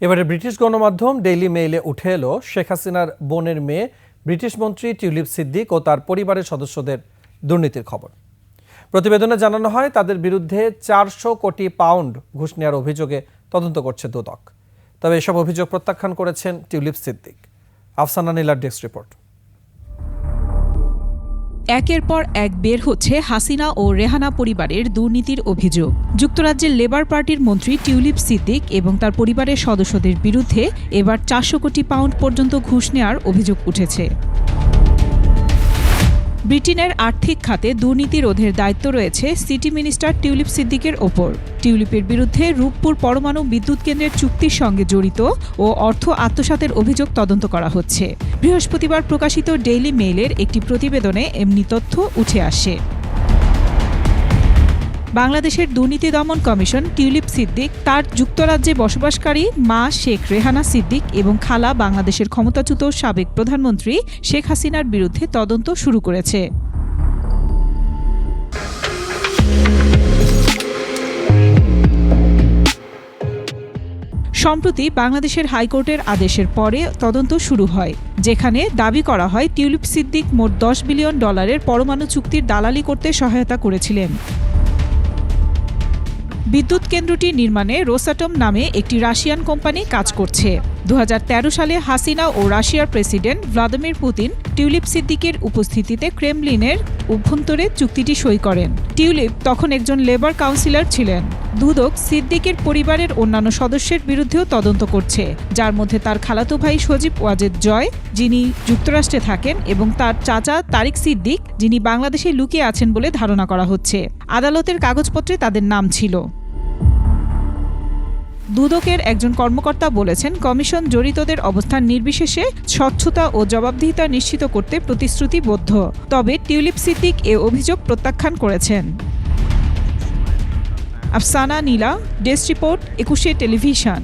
এবারে ব্রিটিশ গণমাধ্যম ডেইলি মেইলে উঠে এলো, শেখ হাসিনার বোনের মেয়ে, ব্রিটিশ মন্ত্রী টিউলিপ সিদ্দিক ও তার পরিবারের সদস্যদের দুর্নীতির খবর। প্রতিবেদনে জানানো হয়, তাদের বিরুদ্ধে চারশো কোটি পাউন্ড ঘুষ নেওয়ার অভিযোগে তদন্ত করছে দুদক। তবে এসব অভিযোগ প্রত্যাখ্যান করেছেন টিউলিপ সিদ্দিক। আফসানা নীলার ডেস্ক রিপোর্ট। একের পর এক বের হচ্ছে হাসিনা ও রেহানা পরিবারের দুর্নীতির অভিযোগ। যুক্তরাজ্যের লেবার পার্টির মন্ত্রী টিউলিপ সিদ্দিক এবং তার পরিবারের সদস্যদের বিরুদ্ধে এবার চারশো কোটি পাউন্ড পর্যন্ত ঘুষ নেওয়ার অভিযোগ উঠেছে। ব্রিটেনের আর্থিক খাতে দুর্নীতি রোধের দায়িত্ব রয়েছে সিটি মিনিস্টার টিউলিপ সিদ্দিকের ওপর। টিউলিপের বিরুদ্ধে রূপপুর পরমাণু বিদ্যুৎ কেন্দ্রের চুক্তির সঙ্গে জড়িত ও অর্থ আত্মসাতের অভিযোগ তদন্ত করা হচ্ছে। বৃহস্পতিবার প্রকাশিত ডেইলি মেইলের একটি প্রতিবেদনে এমনি তথ্য উঠে আসে। বাংলাদেশের দুর্নীতি দমন কমিশন, টিউলিপ সিদ্দিক, তার যুক্তরাজ্যে বসবাসকারী মা শেখ রেহানা সিদ্দিক এবং খালা বাংলাদেশের ক্ষমতাচ্যুত সাবেক প্রধানমন্ত্রী শেখ হাসিনার বিরুদ্ধে তদন্ত শুরু করেছে। সম্প্রতি বাংলাদেশের হাইকোর্টের আদেশের পরে তদন্ত শুরু হয়, যেখানে দাবি করা হয়, টিউলিপ সিদ্দিক মোট দশ বিলিয়ন ডলারের পরমাণু চুক্তির দালালি করতে সহায়তা করেছিলেন। বিদ্যুৎ কেন্দ্রটি নির্মাণে রোসাটম নামে একটি রাশিয়ান কোম্পানি কাজ করছে। দু হাজার তেরো সালে হাসিনা ও রাশিয়ার প্রেসিডেন্ট ভ্লাদিমির পুতিন টিউলিপ সিদ্দিকের উপস্থিতিতে ক্রেমলিনের অভ্যন্তরে চুক্তিটি সই করেন। টিউলিপ তখন একজন লেবার কাউন্সিলর ছিলেন। দুদক সিদ্দিকের পরিবারের অন্যান্য সদস্যের বিরুদ্ধেও তদন্ত করছে, যার মধ্যে তার খালাতো ভাই সজীব ওয়াজেদ জয়, যিনি যুক্তরাষ্ট্রে থাকেন, এবং তার চাচা তারিক সিদ্দিক, যিনি বাংলাদেশে লুকিয়ে আছেন বলে ধারণা করা হচ্ছে। আদালতের কাগজপত্রে তাদের নাম ছিল। দুদকের একজন কর্মকর্তা বলেছেন, কমিশন জড়িতদের অবস্থান নির্বিশেষে স্বচ্ছতা ও জবাবদিহিতা নিশ্চিত করতে প্রতিশ্রুতিবদ্ধ। তবে টিউলিপ সিদ্দিক এ অভিযোগ প্রত্যাখ্যান করেছেন। Afsana Nila, desk report, Ekushey television.